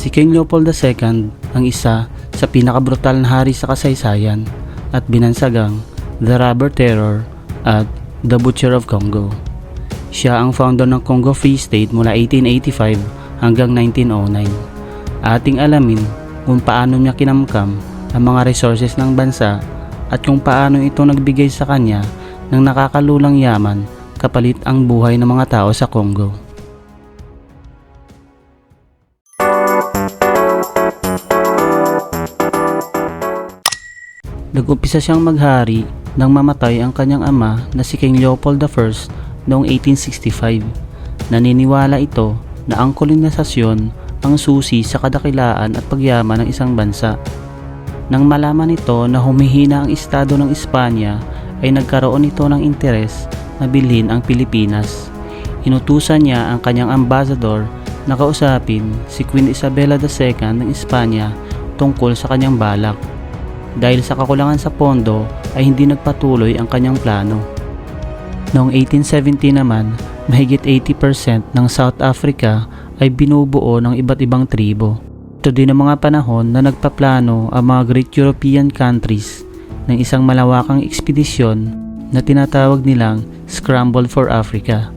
Si King Leopold II ang isa sa pinakabrutal na hari sa kasaysayan at binansagang The Rubber Terror at The Butcher of Congo. Siya ang founder ng Congo Free State mula 1885 hanggang 1909. Ating alamin kung paano niya kinamkam ang mga resources ng bansa at kung paano ito nagbigay sa kanya ng nakakalulang yaman kapalit ang buhay ng mga tao sa Congo. Nag-umpisa siyang maghari nang mamatay ang kanyang ama na si King Leopold I noong 1865. Naniniwala ito na ang kolonisasyon ang susi sa kadakilaan at pagyaman ng isang bansa. Nang malaman nito na humihina ang estado ng Espanya ay nagkaroon ito ng interes na bilhin ang Pilipinas. Inutusan niya ang kanyang ambassador na kausapin si Queen Isabella II ng Espanya tungkol sa kanyang balak. Dahil sa kakulangan sa pondo ay hindi nagpatuloy ang kanyang plano. Noong 1870 naman, mahigit 80% ng South Africa ay binubuo ng iba't ibang tribo. Ito din ang mga panahon na nagpaplano ang mga great European countries ng isang malawakang ekspedisyon na tinatawag nilang Scramble for Africa.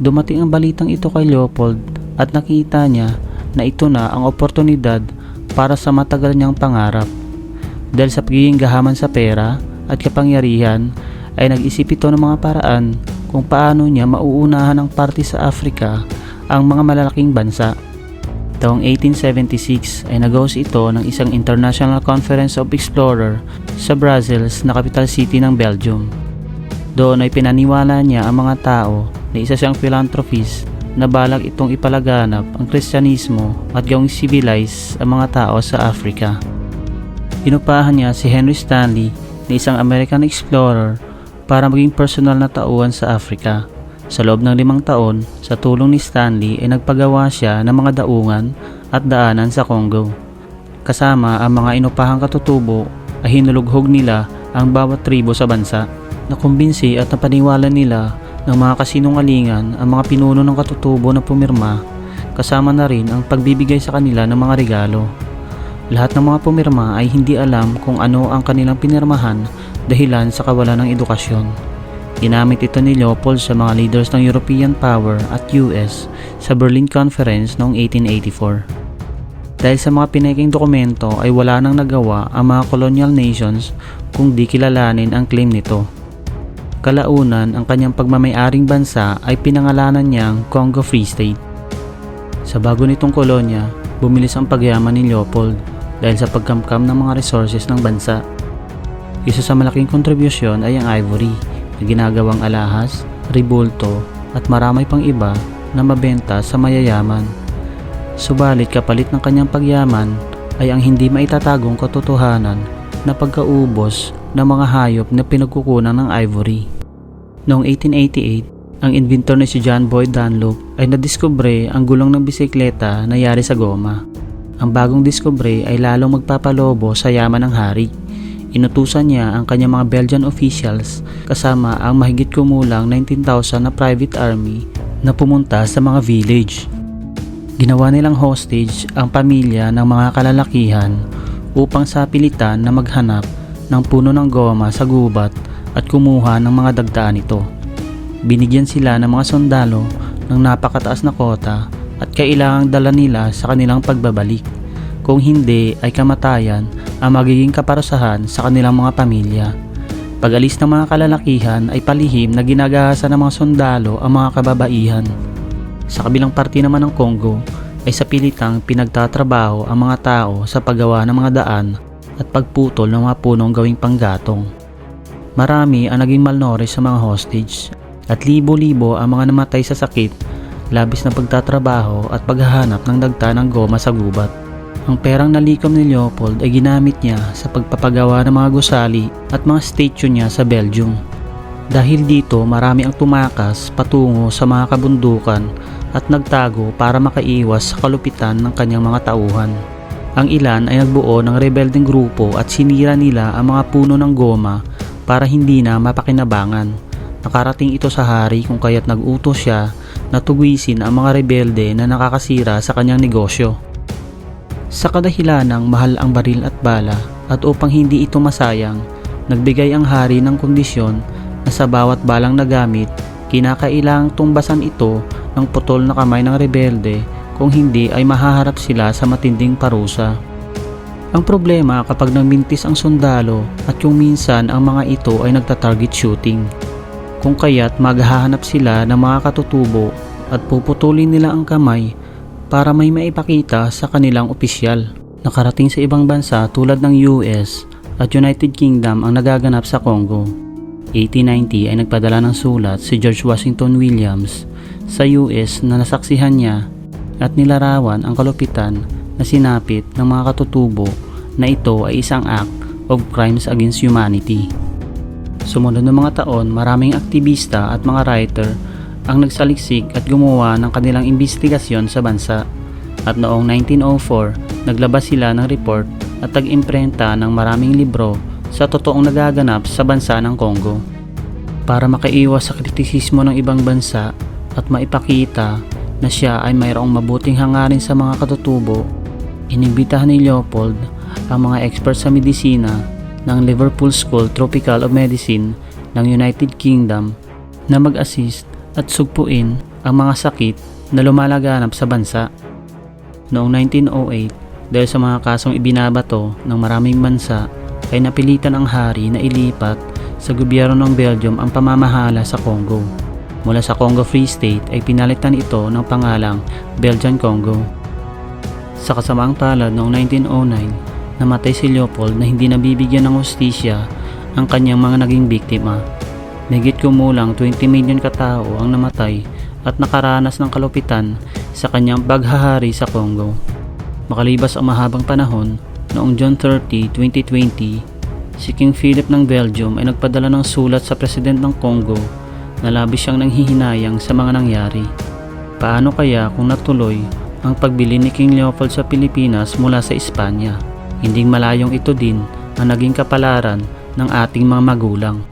Dumating ang balitang ito kay Leopold at nakita niya na ito na ang oportunidad para sa matagal niyang pangarap. Dahil sa pagiging gahaman sa pera at kapangyarihan ay nag-isip ito ng mga paraan kung paano niya mauunahan ng parte sa Africa ang mga malalaking bansa. Taong 1876 ay nag-host ito ng isang International Conference of Explorer sa Brussels na capital city ng Belgium. Doon ay pinaniwala niya ang mga tao na isa siyang philanthropist na balak itong ipalaganap ang Kristyanismo at gawing civilize ang mga tao sa Africa. Inupahan niya si Henry Stanley na isang American explorer para maging personal na tauhan sa Africa. Sa loob ng limang taon, sa tulong ni Stanley ay nagpagawa siya ng mga daungan at daanan sa Congo. Kasama ang mga inupahang katutubo ay hinulughog nila ang bawat tribo sa bansa. Nakumbinsi at napaniwala nila ng mga kasinungalingan ang mga pinuno ng katutubo na pumirma kasama na rin ang pagbibigay sa kanila ng mga regalo. Lahat ng mga pumirma ay hindi alam kung ano ang kanilang pinirmahan dahilan sa kawalan ng edukasyon. Ginamit ito ni Leopold sa mga leaders ng European power at US sa Berlin Conference noong 1884. Dahil sa mga pinaking dokumento ay wala nang nagawa ang mga colonial nations kung di kilalanin ang claim nito. Kalaunan ang kanyang pagmamayaring bansa ay pinangalanan niyang Congo Free State. Sa bago nitong kolonya, bumilis ang pagyaman ni Leopold dahil sa pagkamkam ng mga resources ng bansa. Isa sa malaking kontribusyon ay ang ivory na ginagawang alahas, ribulto at marami pang iba na mabenta sa mayayaman. Subalit kapalit ng kanyang pagyaman ay ang hindi maitatagong katotohanan na pagkaubos ng mga hayop na pinagkukunan ng ivory. Noong 1888, ang inventor na si John Boyd Dunlop ay nadiskubre ang gulong ng bisikleta na yari sa goma. Ang bagong diskubre ay lalong magpapalobo sa yaman ng hari. Inutusan niya ang kanyang mga Belgian officials kasama ang mahigit kumulang 19,000 na private army na pumunta sa mga village. Ginawa nilang hostage ang pamilya ng mga kalalakihan upang sa pilitan na maghanap ng puno ng goma sa gubat at kumuha ng mga dagdaan nito. Binigyan sila ng mga sundalo ng napakataas na kota at kailangang dala nila sa kanilang pagbabalik. Kung hindi ay kamatayan ang magiging kaparusahan sa kanilang mga pamilya. Pag-alis ng mga kalalakihan ay palihim na ginagahasa ng mga sundalo ang mga kababaihan. Sa kabilang parte naman ng Congo ay sa pilitang pinagtatrabaho ang mga tao sa paggawa ng mga daan at pagputol ng mga punong gawing panggatong. Marami ang naging malnourished sa mga hostage at libo-libo ang mga namatay sa sakit labis na pagtatrabaho at paghahanap ng dagta ng goma sa gubat. Ang perang nalikom ni Leopold ay ginamit niya sa pagpapagawa ng mga gusali at mga statue niya sa Belgium. Dahil dito marami ang tumakas patungo sa mga kabundukan at nagtago para makaiwas sa kalupitan ng kanyang mga tauhan. Ang ilan ay nagbuo ng rebelding grupo at sinira nila ang mga puno ng goma para hindi na mapakinabangan. Nakarating ito sa hari kung kaya't nag-utos siya na tugisin ang mga rebelde na nakakasira sa kanyang negosyo. Sa kadahilanang mahal ang baril at bala at upang hindi ito masayang, nagbigay ang hari ng kondisyon na sa bawat balang nagamit, kinakailangang tumbasan ito ng putol na kamay ng rebelde kung hindi ay mahaharap sila sa matinding parusa. Ang problema kapag nagmintis ang sundalo at yung minsan ang mga ito ay nagta-target shooting. Kung kaya't maghahanap sila ng mga katutubo at puputulin nila ang kamay para may maipakita sa kanilang opisyal. Nakarating sa ibang bansa tulad ng US at United Kingdom ang nagaganap sa Congo. 1890 ay nagpadala ng sulat si George Washington Williams sa US na nasaksihan niya at nilarawan ang kalupitan na sinapit ng mga katutubo na ito ay isang act of crimes against humanity. Sumunod ng mga taon, maraming aktivista at mga writer ang nagsaliksik at gumawa ng kanilang investigasyon sa bansa. At noong 1904, naglabas sila ng report at tag-imprenta ng maraming libro sa totoong nagaganap sa bansa ng Congo. Para makaiwas sa kritisismo ng ibang bansa at maipakita na siya ay mayroong mabuting hangarin sa mga katutubo, inimbitahan ni Leopold ang mga expert sa medisina ng Liverpool School Tropical of Medicine ng United Kingdom na mag-assist at sugpuin ang mga sakit na lumalaganap sa bansa. Noong 1908, dahil sa mga kasong ibinabato ng maraming bansa, ay napilitan ang hari na ilipat sa gobyerno ng Belgium ang pamamahala sa Congo. Mula sa Congo Free State ay pinalitan ito ng pangalang Belgian Congo. Sa kasamaang palad noong 1909, namatay si Leopold na hindi nabibigyan ng hustisya ang kanyang mga naging biktima. Megit kumulang 20 million katao ang namatay at nakaranas ng kalupitan sa kanyang paghahari sa Congo. Makalibas ang mahabang panahon, noong June 30, 2020, si King Philip ng Belgium ay nagpadala ng sulat sa president ng Congo na labis siyang nanghihinayang sa mga nangyari. Paano kaya kung natuloy ang pagbili ni King Leopold sa Pilipinas mula sa Espanya? Hinding malayong ito din ang naging kapalaran ng ating mga magulang.